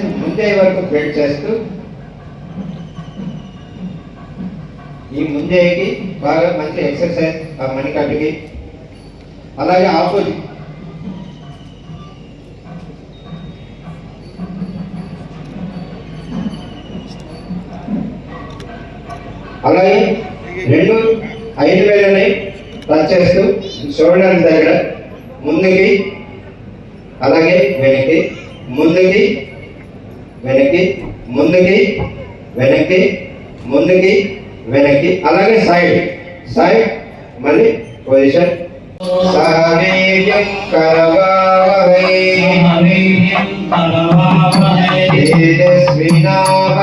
Just ముందే వరకు bend చేస్తూ ఈ ముందేకి బాగా మంచి ఎక్సర్సైజ్ ఆ మణికట్టుకి అలాగే ఆపోజిట్ అలాగే రెండు ఐదు వేలని టచ్ చేస్తూ షోల్డర్ దగ్గర ముందుకి అలాగే వెనక్కి ముందుకి వెనక్కి ముందుకి వెనక్కి ముందుకి వెనక్కి. అలాగే సైడ్ సైడ్ మళ్ళీ పొజిషన్ సహనీయం కరవావహై.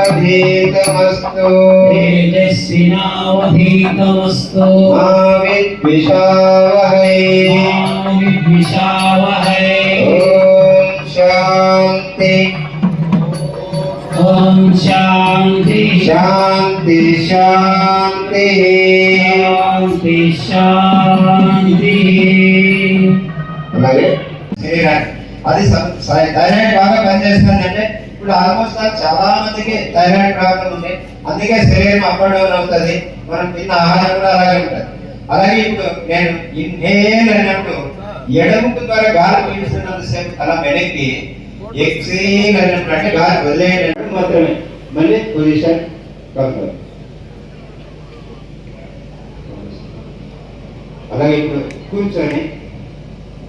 తేజస్వినావధీతమస్తు తేజస్వినావధీతమస్తు మా విద్విషావహై విద్విషావహై శాంతి. శాంతి శాంతి. శాంతి శాంతి. అలాగే శరీరాన్ని అది థైరాయిడ్ బాగా పనిచేస్తుందంటే ఇప్పుడు ఆల్మోస్ట్ చాలా మందికి థైరాయిడ్ ప్రాబ్లం ఉంది. అందుకే శరీరం అప్ అండ్ డౌన్ అవుతుంది. మనం తిన్న ఆహారం కూడా అలాగే ఉంటుంది. అలాగే ఇప్పుడు నేను ఇన్హేల్ అన్నప్పుడు ఎడముకు ద్వారా గాలి పీలుస్తున్నంత సేపు అలా వెనక్కి ఎక్సేల్ అన్నప్పుడు అంటే గాలి వదిలేటప్పుడు మాత్రమే. మళ్ళీ పొజిషన్ కంట్రోల్ అలాగే ఇప్పుడు కూర్చొని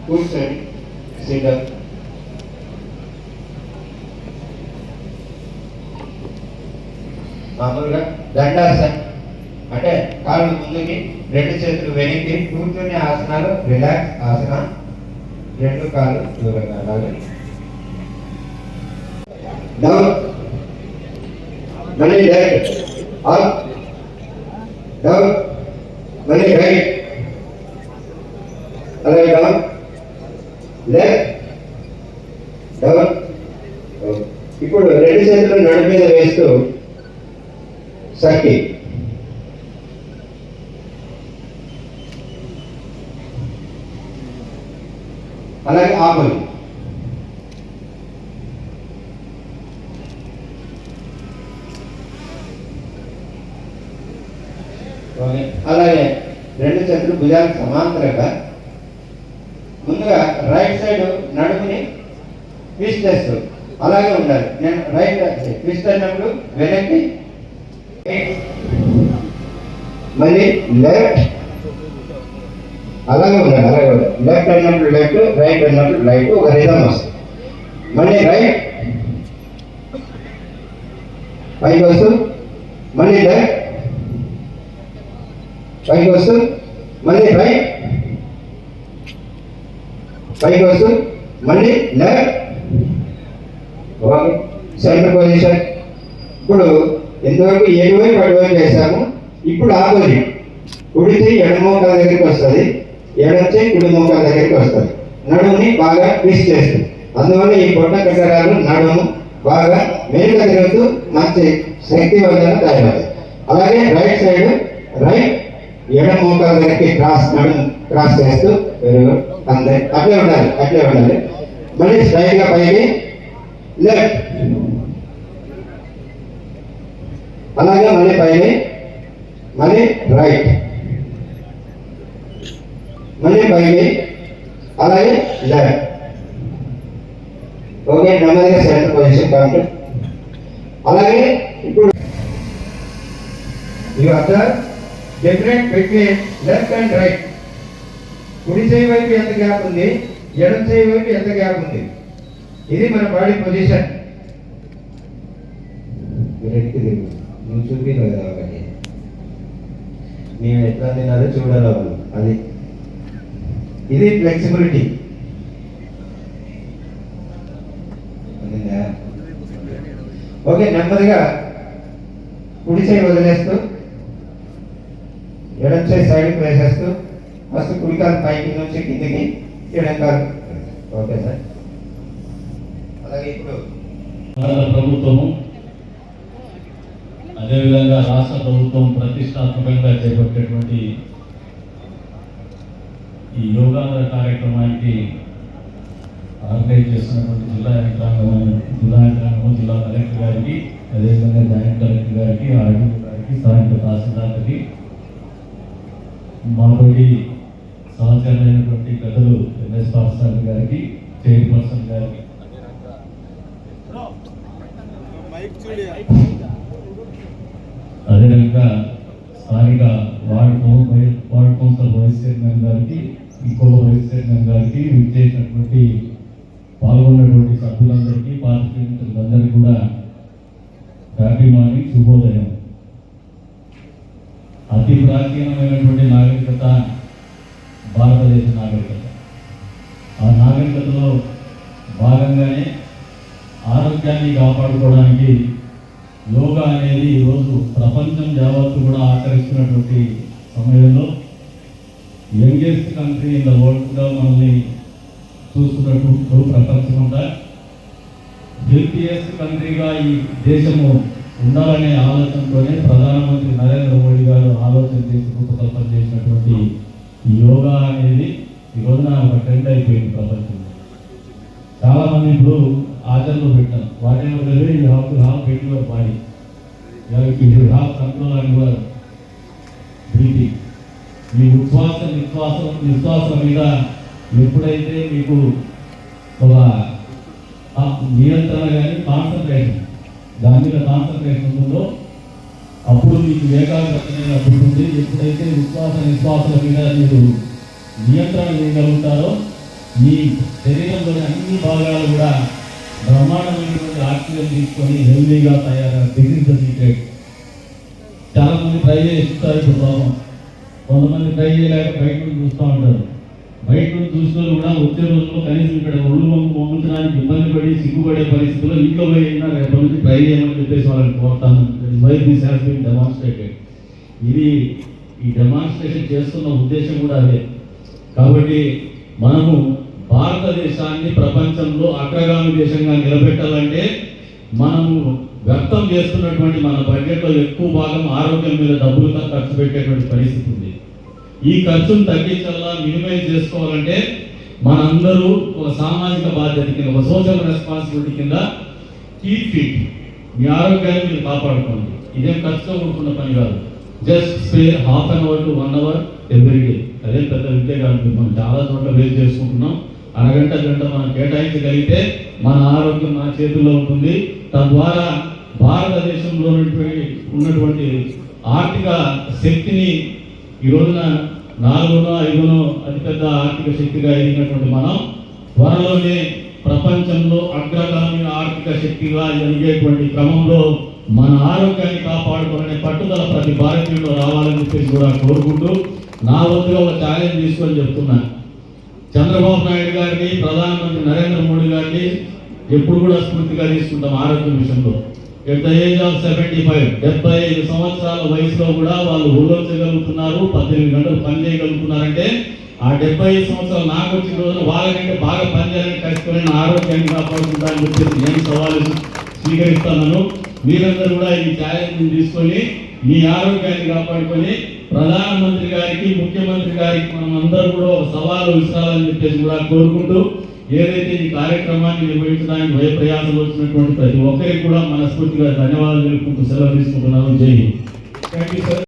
కూర్చొని సిద్ధం మామూలుగా దండాసన్ అంటే కాళ్ళు ముందుకి రెండు చేతులు వెనక్కి కూర్చొని ఆసనాలు రిలాక్స్ ఆసన రెండు కాళ్ళు దూరంగా అలాగే డౌన్ మళ్ళీ లెఫ్ట్ అప్ డౌన్ మళ్ళీ రైట్ అలాగే డౌన్ లెఫ్ట్ డౌన్ ఇప్పుడు రెండు చేతులు నడు మీద వేస్తూ సఖి అలాగే ఆపలి ఓకే. అలాగే రెండు చేతులు భుజాలకు సమాంతరంగా ముందుగా రైట్ సైడ్ నడుముని ట్విస్ట్ చేస్తూ అలాగే ఉండాలి నేను రైట్ ట్విస్ట్ అయినప్పుడు వెనక్కి మళ్ళీ లెఫ్ట్ అలాగే ఉండాలి అలాగే ఉండాలి లెఫ్ట్ అయినప్పుడు లెఫ్ట్ రైట్ అయినప్పుడు రైట్ ఒక రిధం వస్తుంది మళ్ళీ రైట్ పైకి వస్తూ మళ్ళీ లెఫ్ట్ పైకి వస్తూ మళ్ళీ పై. పైకి వస్తూ మళ్ళీ లెఫ్ట్. సెంటర్ పొజిషన్ ఇప్పుడు ఎంతవరకు ఏడువైపు అటువైపు ఇప్పుడు ఆపోజిట్ కుడితే చేయి ఎడమ మోకాల దగ్గరికి వస్తుంది. ఎడమ కుడి మోకాల దగ్గరికి వస్తుంది. నడుముని బాగా ట్విస్ట్ చేస్తుంది అందువల్ల ఈ పొట్ట కట్టడాలు నడుము బాగా మేలుగా తిరుగుతూ మంచి శక్తివంతంగా తయారవుతాయి. అలాగే రైట్ సైడ్ రైట్ ఎడమ మోకాల వెనక్కి క్రాస్ నడుము క్రాస్ చేస్తూ వెరీ గుడ్ అట్లే ఉండాలి అట్లే ఉండాలి. మళ్ళీ స్ట్రైట్గా పైకి లెఫ్ట్. అలాగే మళ్ళీ పైకి మళ్ళీ రైట్. మళ్ళీ పైకి అలాగే లెఫ్ట్. ఓకే నెమ్మదిగా సెంటర్ పొజిషన్ కాబట్టి అలాగే ఇప్పుడు you observe generate between left and right కుడి చేయి వైపు ఎంత గ్యాప్ ఉంది? ఎడమ చేయి వైపు ఎంత గ్యాప్ ఉంది? ఇది మన బాడీ పొజిషన్ వెనక్కి తిరుగు నువ్వు చూపించలేదు కాబట్టి ఎట్లా తినాలో చూడాలి అది. ఇది ఫ్లెక్సిబిలిటీ ఓకే నెమ్మదిగా కుడి చేయి వదిలేస్తూ ఎడం చేయి సైడ్కి వేసేస్తూ ఫస్ట్ కుడికాలు పైకి నుంచి కిందికి ఎడం కాలు ఓకే సార్. అలాగే ఇప్పుడు ప్రభుత్వము అదేవిధంగా రాష్ట్ర ప్రభుత్వం ప్రతిష్టాత్మకంగా చేపట్టేటువంటి ఈ యోగాంధ్ర కార్యక్రమానికి ఆర్గనైజ్ చేస్తున్నటువంటి జిల్లా యంత్రాంగం జిల్లా యంత్రాంగం జిల్లా కలెక్టర్ గారికి అదేవిధంగా జాయింట్ కలెక్టర్ గారికి ఆర్డీఓ గారికి స్థానిక తహసీల్దార్కి మాతోటి సహచరులైనటువంటి పెద్దలు ఎంఎస్ పాస్టర్ గారికి చైర్పర్సన్ గారికి. అదేవిధంగా స్థానిక ward ward council vice chairman గారికి ఇంకొక వైస్ చైర్మన్ గారికి విచ్చేసినటువంటి పాల్గొన్నటువంటి సభ్యులందరికీ పాత్రికేయులందరికీ కూడా హ్యాపీ మార్నింగ్ శుభోదయం. అతి ప్రాచీనమైనటువంటి నాగరికత భారతదేశ నాగరికత. ఆ నాగరికతలో భాగంగానే ఆరోగ్యాన్ని కాపాడుకోవడానికి యోగా అనేది ఈరోజు ప్రపంచం యావత్తు కూడా ఆకరిస్తున్నటువంటి సమయంలో యంగెస్ట్ కంట్రీ ఇన్ ద వరల్డ్గా మనల్ని చూస్తున్నట్టు ప్రపంచమంతా హెల్తియెస్ట్ కంట్రీగా ఈ దేశము ఉండాలనే ఆలోచనతోనే ట్రెండ్ అయిపోయింది ప్రపంచంలో చాలా మంది ఇప్పుడు ఆచరణలో పెట్టారు whatever you have to have bet your body you have control and your breathing మీ ఉచ్ఛ్వాస నిశ్వాసం నిశ్వాసం మీద ఎప్పుడైతే మీకు ఒక ఆ నియంత్రణ కానీ కాన్సన్ట్రేషన్ దాని మీద కాన్సన్ట్రేషన్ ఉంటుందో అప్పుడు మీకు ఏకాగ్రత అప్పుడు ఎప్పుడైతే విశ్వాస నిశ్వాసాల మీద మీరు నియంత్రణ చేయగలుగుతారో మీ శరీరంలోని అన్ని భాగాలు కూడా బ్రహ్మాండమైనటువంటి ఆక్సిజన్ తీసుకొని హెల్దీగా తయారు డిగ్రీ సర్టిఫికేట్ చాలా మంది ట్రై చేస్తారు ఇప్పుడు పాపం. కొంతమంది ట్రై చేయలేక బయట నుంచి చూస్తూ ఉంటారు. బయట నుంచి చూసిన కూడా వచ్చే రోజుల్లో కనీసం ఇక్కడ ఒళ్ళు వంగు వంగించడానికి ఇబ్బంది పడి సిగ్గుపడే పరిస్థితుల్లో ఇంట్లో పోయి అయినా రేపటి నుంచి ట్రై చేయమని చెప్పేసి వాళ్ళని కోరుతాను. Why this has been demonstrated ఇది ఈ డెమాన్స్ట్రేషన్ చేస్తున్న ఉద్దేశం కూడా అదే. కాబట్టి మనము భారతదేశాన్ని ప్రపంచంలో అగ్రగామి దేశంగా నిలబెట్టాలంటే మనము వ్యక్తం చేస్తున్నటువంటి మన బడ్జెట్లో ఎక్కువ భాగం ఆరోగ్యం మీద డబ్బులు ఖర్చు పెట్టేటువంటి పరిస్థితి ఉంది. ఈ ఖర్చును తగ్గించాలా మినిమైజ్ చేసుకోవాలంటే మనందరూ ఒక సామాజిక బాధ్యత కింద ఒక సోషల్ రెస్పాన్సిబిలిటీ కింద కీప్ ఫిట్. మీ ఆరోగ్యాన్ని మీరు కాపాడుకోండి. ఇదేం ఖర్చుతో కూడుకున్న పని కాదు. Just spare half an hour to one hour every day. అదే పెద్ద విద్య కాదు మనం చాలా చోట్ల వేస్ట్ చేసుకుంటున్నాం. అరగంట గంట మనం కేటాయించగలిగితే మన ఆరోగ్యం మన చేతుల్లో ఉంటుంది. తద్వారా భారతదేశంలో ఉన్నటువంటి ఉన్నటువంటి ఆర్థిక శక్తిని ఈ రోజున నాలుగునో ఐదునో అతిపెద్ద ఆర్థిక శక్తిగా ఎదిగినటువంటి మనం త్వరలోనే ప్రపంచంలో అగ్రగామి ఆర్థిక శక్తిగా ఎదిగేటువంటి క్రమంలో మన ఆరోగ్యాన్ని కాపాడుకోవాలనే పట్టుదల ప్రతి భారతీయుడు రావాలని చెప్పేసి కూడా కోరుకుంటూ నా వద్ద ఒక ఛాలెంజ్ తీసుకొని చెప్తున్నాను చంద్రబాబు నాయుడు గారిని ప్రధానమంత్రి నరేంద్ర మోడీ గారిని ఎప్పుడు కూడా స్ఫూర్తిగా తీసుకుంటాం ఆరోగ్యం విషయంలో at the age of seventy five డెబ్బై ఐదు సంవత్సరాల వయసులో కూడా వాళ్ళు ఊరోచగలుగుతున్నారు పద్దెనిమిది గంటలు పని చేయగలుగుతున్నారంటే ఆ డెబ్బై ఐదు సంవత్సరాలు నాకు వచ్చిన రోజున వాళ్ళకంటే బాగా పనిచేయాలని కష్టపడిన ఆరోగ్యాన్ని కాపాడుకుంటారని చెప్పేసి నేను సవాలు స్వీకరిస్తాను. మీరందరూ కూడా ఈ ఛాలెంజ్ తీసుకొని మీ ఆరోగ్యాన్ని కాపాడుకొని ప్రధానమంత్రి గారికి ముఖ్యమంత్రి గారికి మనం అందరూ కూడా ఒక సవాలు విసరాలని చెప్పేసి కూడా కోరుకుంటూ ఏదైతే ఈ కార్యక్రమాన్ని నిర్వహించడానికి భయ ప్రయాసాలు వచ్చినటువంటి ప్రతి ఒక్కరికి కూడా మనస్ఫూర్తిగా ధన్యవాదాలు తెలుపుకుంటూ సెలవు తీసుకుంటున్నాను. జై థ్యాంక్ యూ సార్